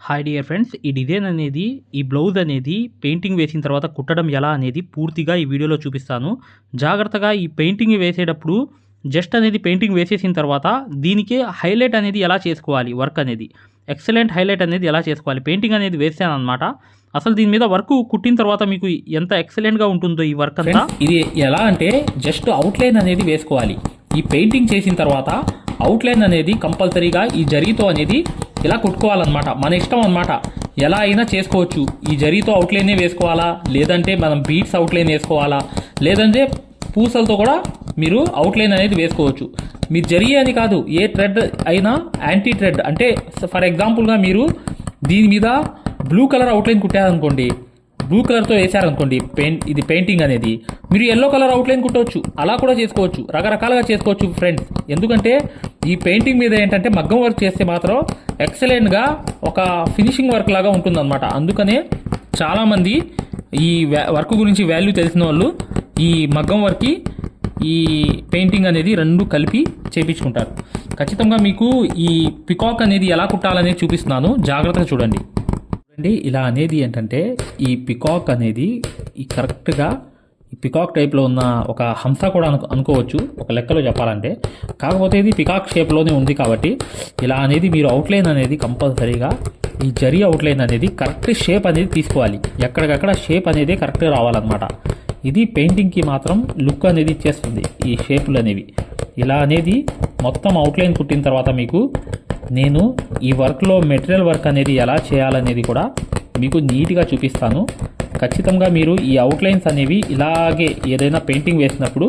Hi dear friends ఈ design అనేది ఈ బ్లౌజ్ అనేది పెయింటింగ్ వేసిన తర్వాత కుట్టడం ఎలా అనేది పూర్తిగా ఈ వీడియోలో చూపిస్తాను. జాగ్రత్తగా ఈ పెయింటింగ్ వేసేటప్పుడు జస్ట్ అనేది పెయింటింగ్ వేసేసిన తర్వాత దీనికి హైలైట్ అనేది ఎలా చేసుకోవాలి? వర్క్ అనేది. ఎక్సలెంట్ హైలైట్ అనేది ఎలా చేసుకోవాలి? పెయింటింగ్ అనేది వేసాను అనమాట అసలు దీని మీద వర్క్ కుట్టిన తర్వాత మీకు ఎంత ఎక్సలెంట్గా ఉంటుందో ఈ వర్క్ అంతా? ఇది ఎలా అంటే జస్ట్ అవుట్లైన్ అనేది వేసుకోవాలి. ఈ పెయింటింగ్ చేసిన తర్వాత అవుట్లైన్ అనేది కంపల్సరీగా ఈ జరీతో అనేది ఇలా కుట్టుకోవాలన్నమాట. మన ఇష్టం అన్నమాట. ఎలా అయినా చేసుకోవచ్చు. ఈ జరీతో అవుట్లైనే వేసుకోవాలా? లేదంటే మనం బీట్స్ అవుట్లైన్ వేసుకోవాలా? లేదంటే పూసలతో కూడా మీరు అవుట్లైన్ అనేది వేసుకోవచ్చు. మీ జరీ అని కాదు. ఏ థ్రెడ్ అయినా యాంటీ థ్రెడ్ అంటే ఫర్ ఎగ్జాంపుల్గా మీరు దీని మీద బ్లూ కలర్ అవుట్లైన్ కుట్టారనుకోండి. బ్లూ కలర్తో వేసారనుకోండి. పెయింట్ ఇది పెయింటింగ్ అనేది. మీరు ఎల్లో కలర్ అవుట్లైన్ కుట్టవచ్చు అలా కూడా చేసుకోవచ్చు. రకరకాలుగా చేసుకోవచ్చు ఫ్రెండ్స్. ఎందుకంటే ఈ పెయింటింగ్ మీద ఏంటంటే మగ్గం వర్క్ చేస్తే మాత్రం ఎక్సలెంట్గా ఒక ఫినిషింగ్ వర్క్ లాగా ఉంటుందన్నమాట. అందుకనే చాలామంది ఈ వర్క్ గురించి వాల్యూ తెలిసిన వాళ్ళు ఈ మగ్గం వర్క్కి ఈ పెయింటింగ్ అనేది రెండు కలిపి చేపించుకుంటారు. ఖచ్చితంగా మీకు ఈ పికాక్ అనేది ఎలా కుట్టాలనేది చూపిస్తున్నాను. జాగ్రత్తగా చూడండి. చూడండి ఇలా అనేది ఏంటంటే ఈ పికాక్ అనేది ఈ కరెక్ట్గా ఈ పికాక్ టైప్లో ఉన్న ఒక హంస కూడా అను అనుకోవచ్చు ఒక లెక్కలో చెప్పాలంటే. కాకపోతే ఇది పికాక్ షేప్లోనే ఉంది కాబట్టి ఇలా అనేది మీరు అవుట్లైన్ అనేది కంపల్సరీగా ఈ జరీ అవుట్లైన్ అనేది కరెక్ట్ షేప్ అనేది తీసుకోవాలి. ఎక్కడికక్కడ షేప్ అనేది కరెక్ట్గా రావాలన్నమాట. ఇది పెయింటింగ్కి మాత్రం లుక్ అనేది ఇచ్చేస్తుంది ఈ షేపులు అనేవి. ఇలా అనేది మొత్తం అవుట్లైన్ కుట్టిన తర్వాత మీకు నేను ఈ వర్క్లో మెటీరియల్ వర్క్ అనేది ఎలా చేయాలనేది కూడా మీకు నీట్గా చూపిస్తాను. ఖచ్చితంగా మీరు ఈ అవుట్లైన్స్ అనేవి ఇలాగే ఏదైనా పెయింటింగ్ వేసినప్పుడు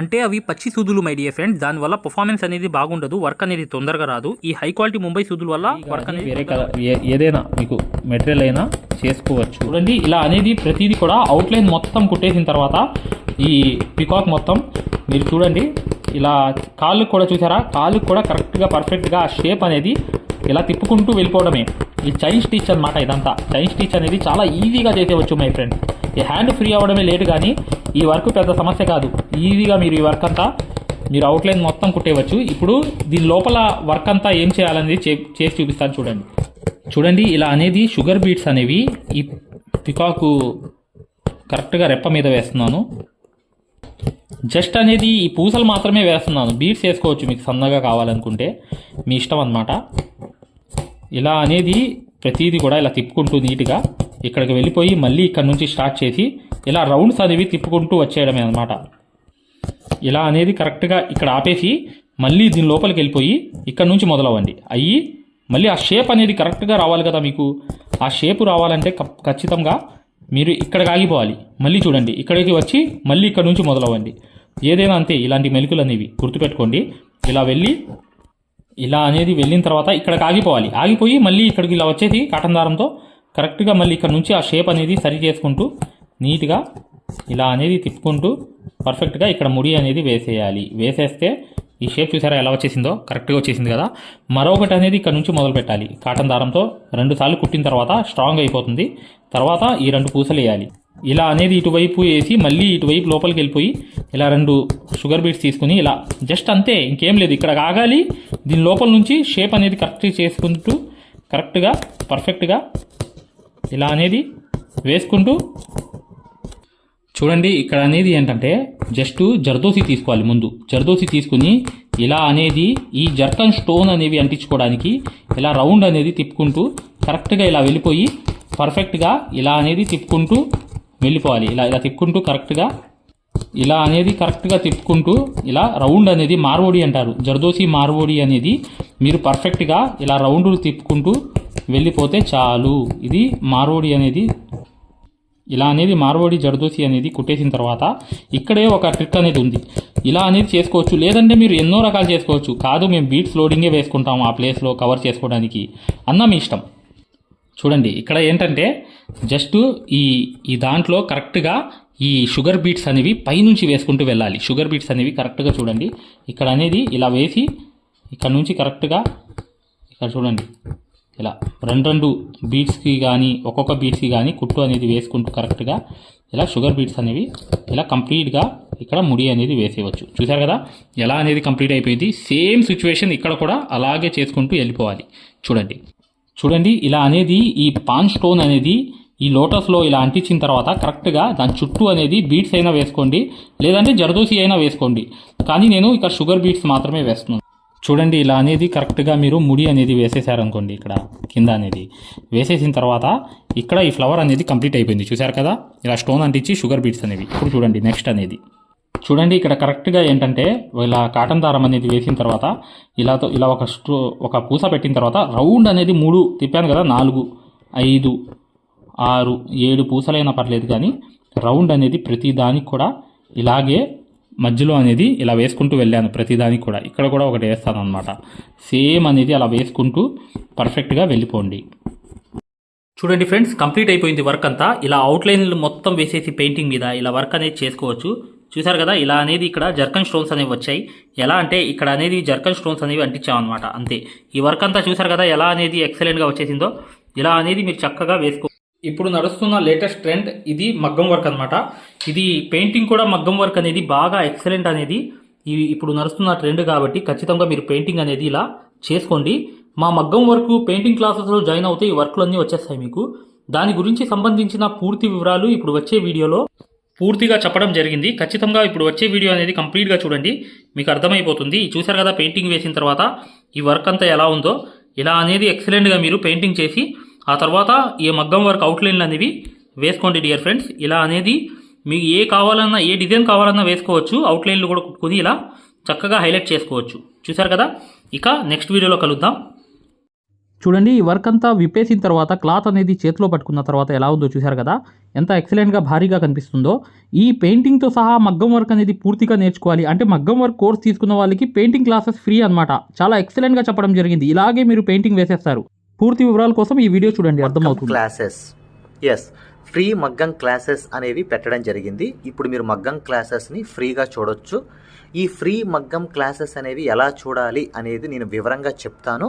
అంటే అవి పచ్చి సూదులు మై డియర్ ఫ్రెండ్స్ దానివల్ల పర్ఫార్మెన్స్ అనేది బాగుండదు వర్క్ అనేది తొందరగా రాదు. ఈ హై క్వాలిటీ ముంబై సూదుల వల్ల వర్క్ అనేది వేరే ఏదైనా మీకు మెటీరియల్ అయినా చేసుకోవచ్చు. చూడండి ఇలా అనేది ప్రతిదీ కూడా అవుట్లైన్ మొత్తం కుట్టేసిన తర్వాత ఈ పికాక్ మొత్తం మీరు చూడండి ఇలా కాళ్ళు కూడా చూసారా? కాళ్ళు కూడా కరెక్ట్గా పర్ఫెక్ట్గా ఆ షేప్ అనేది ఇలా తిప్పుకుంటూ వెళ్ళిపోవడమే. ఈ చైన్ స్టిచ్ అనమాట ఇదంతా. చైన్ స్టిచ్ అనేది చాలా ఈజీగా చేసేవచ్చు మై ఫ్రెండ్ ఈ హ్యాండ్ ఫ్రీ అవ్వడమే లేట్ కానీ ఈ వర్క్ పెద్ద సమస్య కాదు. ఈజీగా మీరు ఈ వర్క్ అంతా మీరు అవుట్లైన్ మొత్తం కుట్టేయవచ్చు. ఇప్పుడు దీని లోపల వర్క్ అంతా ఏం చేయాలనేది చే- చేసి చూపిస్తాను చూడండి. చూడండి ఇలా అనేది షుగర్ బీట్స్ అనేవి ఈ పికాకు కరెక్ట్గా రెప్ప మీద వేస్తున్నాను. జస్ట్ అనేది ఈ పూసలు మాత్రమే వేస్తున్నాను. బీట్స్ వేసుకోవచ్చు మీకు సన్నగా కావాలనుకుంటే. మీ ఇష్టం అనమాట ఇలా అనేది ప్రతిదీ కూడా ఇలా తిప్పుకుంటూ నీట్గా ఇక్కడికి వెళ్ళిపోయి మళ్ళీ ఇక్కడ నుంచి స్టార్ట్ చేసి ఇలా రౌండ్స్ అనేవి తిప్పుకుంటూ వచ్చేయడమే అనమాట ఇలా అనేది కరెక్ట్గా ఇక్కడ ఆపేసి మళ్ళీ దీని లోపలికి వెళ్ళిపోయి ఇక్కడ నుంచి మొదలవ్వండి. అయ్యి మళ్ళీ ఆ షేప్ అనేది కరెక్ట్గా రావాలి కదా మీకు. ఆ షేప్ రావాలంటే కప్- ఖచ్చితంగా మీరు ఇక్కడికి ఆగిపోవాలి మళ్ళీ చూడండి. ఇక్కడికి వచ్చి మళ్ళీ ఇక్కడ నుంచి మొదలవ్వండి. ఏదైనా అంతే. ఇలాంటి మెలుకులు అనేవి గుర్తుపెట్టుకోండి. ఇలా వెళ్ళి ఇలా అనేది వెళ్ళిన తర్వాత ఇక్కడికి ఆగిపోవాలి ఆగిపోయి మళ్ళీ ఇక్కడికి ఇలా వచ్చేసి కాటన్ దారంతో. కరెక్ట్గా మళ్ళీ ఇక్కడ నుంచి ఆ షేప్ అనేది సరి చేసుకుంటూ నీట్గా ఇలా అనేది తిప్పుకుంటూ పర్ఫెక్ట్గా ఇక్కడ ముడి అనేది వేసేయాలి. వేసేస్తే ఈ షేప్ చూసారా ఎలా వచ్చేసిందో? కరెక్ట్గా వచ్చేసింది కదా. మరొకటి అనేది ఇక్కడ నుంచి మొదలు పెట్టాలి కాటన్ దారంతో రెండు సార్లు కుట్టిన తర్వాత స్ట్రాంగ్ అయిపోతుంది. తర్వాత ఈ రెండు పూసలు వేయాలి ఇలా అనేది ఇటువైపు వేసి మళ్ళీ ఇటువైపు లోపలికి వెళ్ళిపోయి ఇలా రెండు షుగర్ బీట్స్ తీసుకుని ఇలా జస్ట్ అంతే ఇంకేం లేదు. ఇక్కడ ఆగాలి దీని లోపల నుంచి షేప్ అనేది కరెక్ట్ చేసుకుంటూ కరెక్ట్గా పర్ఫెక్ట్గా ఇలా అనేది వేసుకుంటూ చూడండి ఇక్కడ అనేది ఏంటంటే జస్ట్ జర్దోసి తీసుకోవాలి ముందు. జర్దోసి తీసుకుని ఇలా అనేది ఈ జర్కన్ స్టోన్ అనేవి అంటించుకోవడానికి ఇలా రౌండ్ అనేది తిప్పుకుంటూ కరెక్ట్గా ఇలా వెళ్ళిపోయి పర్ఫెక్ట్గా ఇలా అనేది తిప్పుకుంటూ వెళ్ళిపోవాలి. ఇలా ఇలా తిప్పుకుంటూ కరెక్ట్గా ఇలా అనేది కరెక్ట్గా తిప్పుకుంటూ ఇలా రౌండ్ అనేది మార్వోడి అంటారు. జర్దోసి మార్వోడి అనేది మీరు పర్ఫెక్ట్గా ఇలా రౌండ్లు తిప్పుకుంటూ వెళ్ళిపోతే చాలు. ఇది మార్వోడి అనేది ఇలా అనేది మార్వోడి జర్దోసి అనేది కుట్టేసిన తర్వాత ఇక్కడే ఒక ట్రిక్ అనేది ఉంది. ఇలా అనేది చేసుకోవచ్చు. లేదంటే మీరు ఎన్నో రకాలు చేసుకోవచ్చు. కాదు మేము బీట్స్ లోడింగే వేసుకుంటాము ఆ ప్లేస్లో కవర్ చేసుకోవడానికి. అన్న మీ ఇష్టం. చూడండి ఇక్కడ ఏంటంటే జస్ట్ ఈ ఈ దాంట్లో కరెక్ట్గా ఈ షుగర్ బీట్స్ అనేవి పైనుంచి వేసుకుంటూ వెళ్ళాలి. షుగర్ బీట్స్ అనేవి కరెక్ట్గా చూడండి. ఇక్కడ అనేది ఇలా వేసి ఇక్కడ నుంచి కరెక్ట్గా ఇక్కడ చూడండి. ఇలా రెండు రెండు బీట్స్కి కానీ ఒక్కొక్క బీట్స్కి కానీ కుట్టు అనేది వేసుకుంటూ కరెక్ట్గా ఇలా షుగర్ బీట్స్ అనేవి ఇలా కంప్లీట్గా ఇక్కడ ముడి అనేది వేసేయవచ్చు. చూసారు కదా? ఎలా అనేది కంప్లీట్ అయిపోయింది? సేమ్ సిచ్యువేషన్ ఇక్కడ కూడా అలాగే చేసుకుంటూ వెళ్ళిపోవాలి. చూడండి. చూడండి ఇలా అనేది ఈ పాన్ స్టోన్ అనేది ఈ లోటస్లో ఇలా అంటించిన తర్వాత కరెక్ట్గా దాని చుట్టూ అనేది బీట్స్ అయినా వేసుకోండి లేదంటే జరదోసి అయినా వేసుకోండి. కానీ నేను ఇక్కడ షుగర్ బీట్స్ మాత్రమే వేస్తున్నాను. చూడండి ఇలా అనేది కరెక్ట్గా మీరు ముడి అనేది వేసేసారనుకోండి ఇక్కడ కింద అనేది. వేసేసిన తర్వాత ఇక్కడ ఈ ఫ్లవర్ అనేది కంప్లీట్ అయిపోయింది. చూసారు కదా? ఇలా స్టోన్ అంటించి షుగర్ బీట్స్ అనేవి. ఇప్పుడు చూడండి నెక్స్ట్ అనేది. చూడండి ఇక్కడ కరెక్ట్గా ఏంటంటే ఇలా కాటన్ దారం అనేది వేసిన తర్వాత ఇలా ఇలా ఒక స్ట్రో ఒక పూస పెట్టిన తర్వాత రౌండ్ అనేది మూడు తిప్పాను కదా నాలుగు ఐదు ఆరు ఏడు పూసలైనా పర్లేదు కానీ రౌండ్ అనేది ప్రతి దానికి కూడా ఇలాగే మధ్యలో అనేది ఇలా వేసుకుంటూ వెళ్ళాను ప్రతిదానికి కూడా. ఇక్కడ కూడా ఒకటి వేస్తాను అనమాట సేమ్ అనేది అలా వేసుకుంటూ పర్ఫెక్ట్గా వెళ్ళిపోండి. చూడండి ఫ్రెండ్స్ కంప్లీట్ అయిపోయింది వర్క్ అంతా. ఇలా అవుట్లైన్లు మొత్తం వేసేసి పెయింటింగ్ మీద ఇలా వర్క్ అనేది చేసుకోవచ్చు. చూసారు కదా ఇలా అనేది ఇక్కడ జర్కన్ స్టోన్స్ అనేవి వచ్చాయి. ఎలా అంటే ఇక్కడ అనేది జర్కన్ స్టోన్స్ అనేవి అంటించామన్నమాట అంతే. ఈ వర్క్ అంతా చూసారు కదా ఎలా అనేది ఎక్సలెంట్గా వచ్చేసిందో ఇలా అనేది మీరు చక్కగా వేసుకో ఇప్పుడు నడుస్తున్న లేటెస్ట్ ట్రెండ్ ఇది మగ్గం వర్క్ అనమాట ఇది పెయింటింగ్ కూడా మగ్గం వర్క్ అనేది బాగా ఎక్సలెంట్ అనేది ఇవి ఇప్పుడు నడుస్తున్న ట్రెండ్ కాబట్టి ఖచ్చితంగా మీరు పెయింటింగ్ అనేది ఇలా చేసుకోండి. మా మగ్గం వర్క్ పెయింటింగ్ క్లాసెస్లో జాయిన్ అవుతే ఈ వర్క్లు అన్నీ వచ్చేస్తాయి మీకు. దాని గురించి సంబంధించిన పూర్తి వివరాలు ఇప్పుడు వచ్చే వీడియోలో పూర్తిగా చెప్పడం జరిగింది. ఖచ్చితంగా ఇప్పుడు వచ్చే వీడియో అనేది కంప్లీట్గా చూడండి. మీకు అర్థమైపోతుంది. చూసారు కదా పెయింటింగ్ వేసిన తర్వాత ఈ వర్క్ అంతా ఎలా ఉందో. ఇలా అనేది ఎక్సలెంట్గా మీరు పెయింటింగ్ చేసి ఆ తర్వాత ఈ మగ్గం వర్క్ అవుట్లైన్లు అనేవి వేసుకోండి డియర్ ఫ్రెండ్స్ ఇలా అనేది మీకు ఏ కావాలన్నా ఏ డిజైన్ కావాలన్నా వేసుకోవచ్చు. అవుట్లైన్లు కూడా కుట్టుకుని ఇలా చక్కగా హైలైట్ చేసుకోవచ్చు. చూసారు కదా? ఇక నెక్స్ట్ వీడియోలో కలుద్దాం. చూడండి ఈ వర్క్ అంతా విప్పేసిన తర్వాత క్లాత్ అనేది చేతిలో పట్టుకున్న తర్వాత ఎలా ఉందో చూశారు కదా? ఎంత ఎక్సలెంట్గా భారీగా కనిపిస్తుందో. ఈ పెయింటింగ్తో సహా మగ్గం వర్క్ అనేది పూర్తిగా నేర్చుకోవాలి. అంటే మగ్గం వర్క్ కోర్స్ తీసుకున్న వాళ్ళకి పెయింటింగ్ క్లాసెస్ ఫ్రీ అన్నమాట. చాలా ఎక్సలెంట్గా చెప్పడం జరిగింది. ఇలాగే మీరు పెయింటింగ్ వేసేస్తారు. పూర్తి వివరాల కోసం ఈ వీడియో చూడండి అర్థమవుతుంది. క్లాసెస్ ఎస్ ఫ్రీ మగ్గం క్లాసెస్ అనేవి పెట్టడం జరిగింది. ఇప్పుడు మీరు మగ్గం క్లాసెస్ని ఫ్రీగా చూడొచ్చు. ఈ ఫ్రీ మగ్గం క్లాసెస్ అనేవి ఎలా చూడాలి అనేది నేను వివరంగా చెప్తాను.